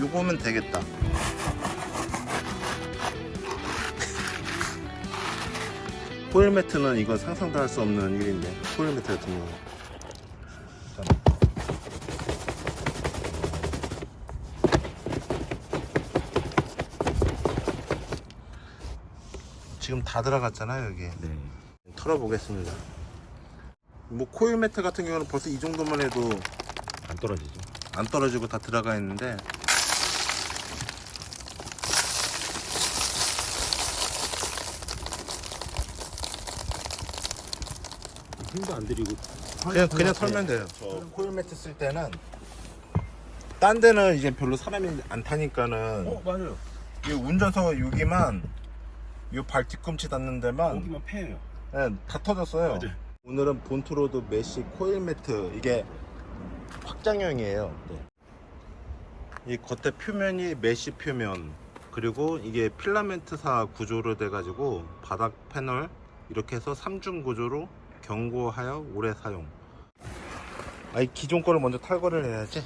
요거면 되겠다. 코일 매트는 이건 상상도 할 수 없는 일인데 코일 매트 같은 경우. 지금 다 들어갔잖아요 여기. 네. 털어보겠습니다. 뭐 코일 매트 같은 경우는 벌써 이 정도만 해도 안 떨어지죠. 안 떨어지고 다 들어가 있는데 힘도 안 들이고 그냥 그냥 털면 돼요. 저 코일 매트 쓸 때는 딴 데는 이제 별로 사람이 안 타니까는 어 맞아요. 이 운전석 여기만 이 발 뒤 꿈치 닿는 데만 거기만 패예요. 네, 다 터졌어요. 맞아요. 오늘은 본트로드 메시 코일 매트 이게 확장형이에요. 네. 이 겉에 표면이 메시 표면 그리고 이게 필라멘트사 구조로 돼가지고 바닥 패널 이렇게 해서 3중 구조로 경고하여 오래 사용. 아이 기존 거를 먼저 탈거를 해야지.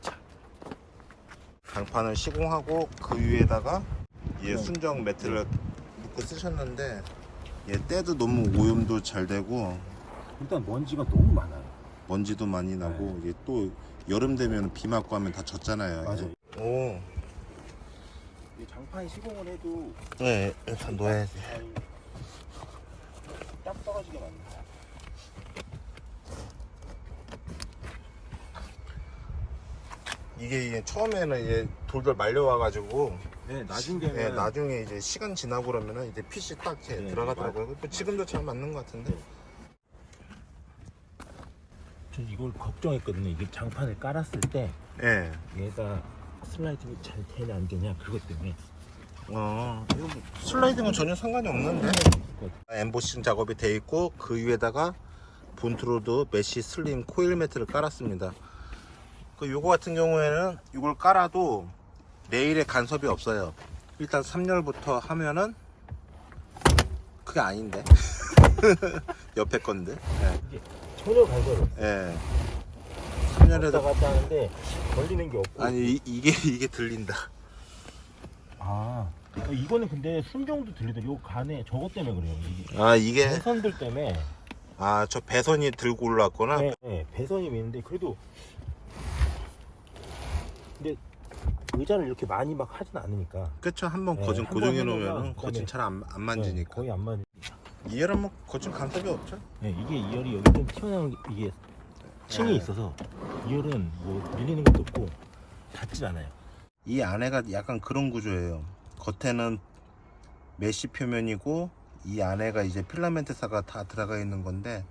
자, 강판을 시공하고 그 위에다가 이 순정 매트를 묶고 쓰셨는데 얘 때도 너무 오염도 잘 되고 일단 먼지가 너무 많아요. 먼지도 많이 나고 이게 또 여름 되면 비 맞고 하면 다 젖잖아요. 맞아요. 오, 이 장판 시공을 해도 네, 일단 놓아야지. 아이, 딱 떨어지게 많네. 이게, 이게 처음에는 이제 돌돌 말려와가지고 네, 나중 되면 네, 나중에 이제 시간 지나고 그러면은 이제 핏이 딱 이렇게 네, 들어가더라고요. 뭐 지금도 잘 맞는 것 같은데. 전 이걸 걱정했거든요. 이게 장판을 깔았을 때 예. 얘가 슬라이딩이 잘 되냐 안 되냐 그것 때문에 어, 이거 뭐 슬라이딩은 전혀 상관이 없는데. 엠보싱 작업이 돼 있고 그 위에다가 본트로드 메시 슬림 코일 매트를 깔았습니다. 그 요거 같은 경우에는 이걸 깔아도 내일에 간섭이 없어요. 일단 3열부터 하면은 그게 아닌데. 옆에 건데. 예. 이게 전혀 없어. 예. 왔다 3열에다 갔다 하는데 걸리는 게 없고 아니 이, 이게 이게 들린다. 아 이거는 근데 순정도 들리더라 요 간에 저것 때문에 그래요 이게 아 이게 배선들 때문에 아 저 배선이 들고 올라왔구나. 네, 네, 배선이 있는데 그래도 근데 의자를 이렇게 많이 막 하진 않으니까 그쵸 한번 네, 고정 한번 고정해 해놓으면 놓으면 그다음에- 거진 잘안 안 네, 만지니까. 거의 안 만지 이해는 뭐 거진 간섭이 없죠. 네, 이게 이열이 여기 좀 튀어나온 게- 이게 층이 네. 있어서 이열은 뭐 밀리는 것도 없고 닿질 않아요 이 안에가 약간 그런 구조예요. 겉에는 메쉬 표면이고 이 안에가 이제 필라멘트사가 다 들어가 있는 건데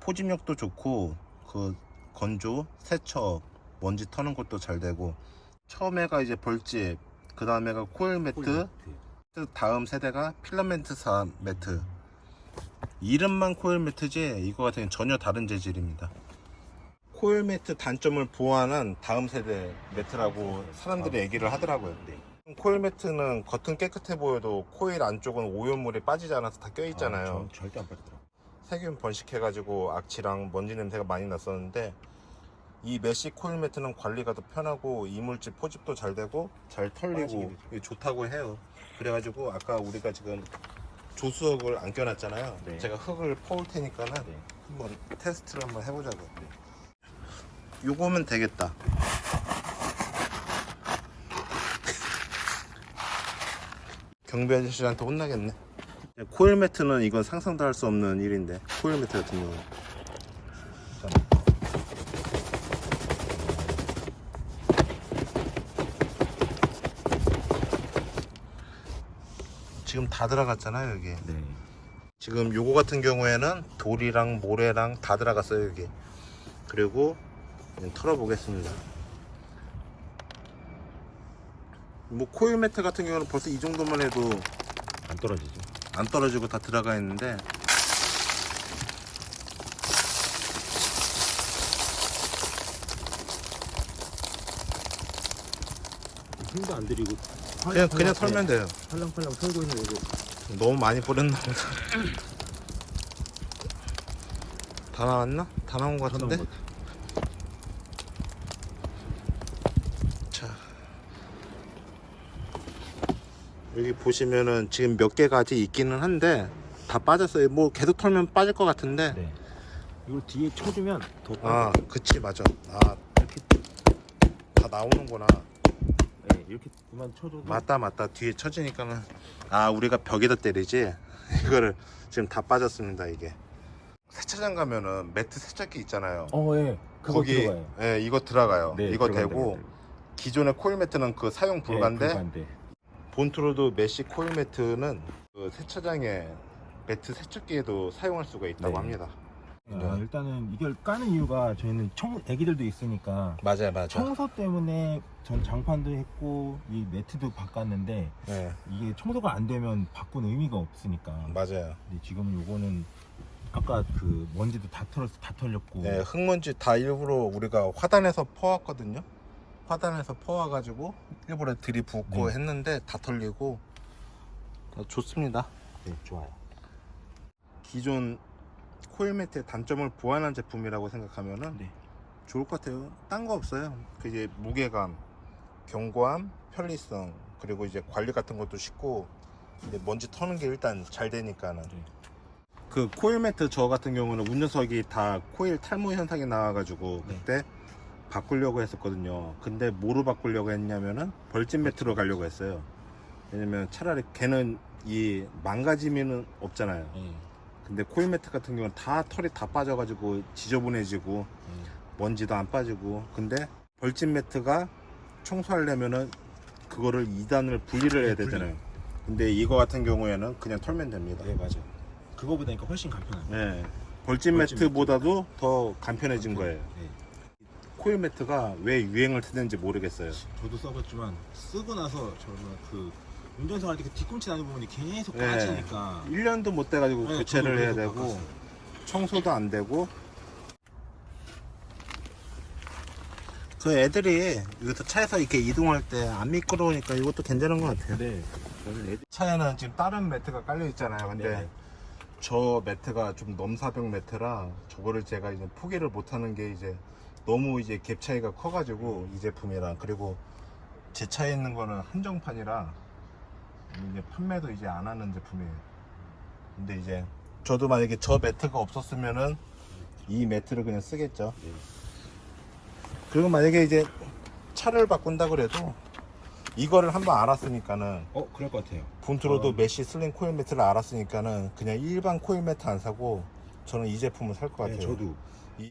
포집력도 좋고 그 건조, 세척, 먼지 터는 것도 잘 되고 처음에가 이제 벌집, 그 다음에가 코일 매트, 다음 세대가 필라멘트사 매트. 이름만 코일 매트지 이거 같은 경우는 전혀 다른 재질입니다. 코일 매트 단점을 보완한 다음 세대 매트라고 사람들이 얘기를 하더라고요. 코일 매트는 겉은 깨끗해 보여도 코일 안쪽은 오염물이 빠지지 않아서 다 껴 있잖아요. 아, 전 절대 안 빠지더라고 세균 번식해가지고 악취랑 먼지 냄새가 많이 났었는데 이 메시 코일 매트는 관리가 더 편하고 이물질 포집도 잘 되고 잘 털리고 좋다고 해요. 그래가지고 아까 우리가 지금 조수석을 안 껴놨잖아요. 네. 제가 흙을 퍼올 테니까는 네. 한번 테스트를 한번 해보자고요. 요거면 되겠다. 경비 아저씨한테 혼나겠네. 코일 매트는 이건 상상도 할 수 없는 일인데 코일 매트 같은 경우. 지금 다 들어갔잖아요 여기. 네. 지금 요거 같은 경우에는 돌이랑 모래랑 다 들어갔어요 여기. 그리고 털어보겠습니다. 뭐 코일 매트 같은 경우는 벌써 이 정도만 해도 안 떨어지죠 안 떨어지고 다 들어가 있는데 힘도 안 들이고 그냥 그냥 털면 돼요. 팔랑팔랑 털고 있는 이거 너무 많이 뿌렸나 보다. 다 나왔나? 다 나온 것 같은데? 것 같아. 여기 보시면은 지금 몇 개가 아직 있기는 한데 다 빠졌어요. 뭐 계속 털면 빠질 것 같은데. 네. 이걸 뒤에 쳐주면 더 아, 그치 맞아. 아 이렇게 다 나오는구나. 네, 이렇게 그만 쳐줘도 맞다 맞다 뒤에 쳐지니까는 아 우리가 벽에다 때리지 이거를 지금 다 빠졌습니다 이게. 세차장 가면은 매트 세차기 있잖아요. 어, 예. 그거 거기 들어가요. 예 이거 들어가요. 네, 이거 들어간다, 되고 들어간다. 기존의 코일 매트는 그 사용 불가인데 예, 불가인데. 본트로드 메시 코일 매트는 그 세차장에 매트 세척기에도 사용할 수가 있다고 네. 합니다. 아, 일단은 이걸 까는 이유가 저희는 청 애기들도 있으니까 맞아요, 맞아요. 청소 때문에 전 장판도 했고 이 매트도 바꿨는데 네, 이게 청소가 안 되면 바꾼 의미가 없으니까. 맞아요. 근데 지금 요거는 아까 그 먼지도 다 털었 다 털렸고. 네, 흙먼지 다 일부러 우리가 화단에서 퍼왔거든요. 화단에서 퍼와가지고 일부러 들이붓고 네. 했는데 다 털리고 다 좋습니다. 네, 좋아요. 기존 코일 매트의 단점을 보완한 제품이라고 생각하면은 네. 좋을 것 같아요. 딴 거 없어요. 그 이제 무게감, 견고함, 편리성 그리고 이제 관리 같은 것도 쉽고 이제 먼지 터는 게 일단 잘 되니까는. 네. 그 코일 매트 저 같은 경우는 운전석이 다 코일 탈모 현상이 나와가지고 네. 그때 바꾸려고 했었거든요. 근데 뭐로 바꾸려고 했냐면은 벌집 매트로 가려고 했어요. 왜냐면 차라리 걔는 이 망가짐은 없잖아요. 네. 근데 코일 매트 같은 경우는 다 털이 다 빠져가지고 지저분해지고 네. 먼지도 안 빠지고 근데 벌집 매트가 청소하려면은 그거를 2단을 분리를 해야 네, 분리. 되잖아요. 근데 이거 같은 경우에는 그냥 털면 됩니다. 네, 맞아요. 그거보다니까 훨씬 간편하죠. 네. 벌집 벌집 매트보다도 더 간편해진 거예요. 네. 코일 매트가 왜 유행을 했는지 모르겠어요. 저도 써봤지만 쓰고 나서 저는 그 운전석 할때 그 뒤꿈치 나는 부분이 계속 네. 빠지니까 1년도 못 돼가지고 네, 교체를 저도 해야 계속 되고 바꿨어요. 청소도 안 되고 그 애들이 여기서 차에서 이렇게 이동할 때 안 미끄러우니까 이것도 괜찮은 것 같아요. 네. 저는 애들 차에는 지금 다른 매트가 깔려 있잖아요. 근데 네. 저 매트가 좀 넘사벽 매트라 저거를 제가 이제 포기를 못 하는 게 이제 너무 이제 갭 차이가 커가지고 이 제품이랑 그리고 제 차에 있는 거는 한정판이라 이제 판매도 이제 안 하는 제품이에요. 근데 이제 저도 만약에 저 매트가 없었으면은 이 매트를 그냥 쓰겠죠. 네. 그리고 만약에 이제 차를 바꾼다 그래도 이거를 한번 알았으니까는 어 그럴 것 같아요. 본트로도 어. 메쉬 슬링 코일 매트를 알았으니까는 그냥 일반 코일 매트 안 사고 저는 이 제품을 살 것 같아요. 네, 저도 이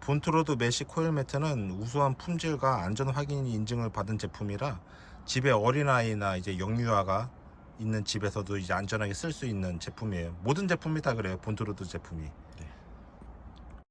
본트로드 메쉬 코일 매트는 우수한 품질과 안전 확인 인증을 받은 제품이라 집에 어린아이나 이제 영유아가 있는 집에서도 이제 안전하게 쓸 수 있는 제품이에요. 모든 제품이 다 그래요. 본트로드 제품이.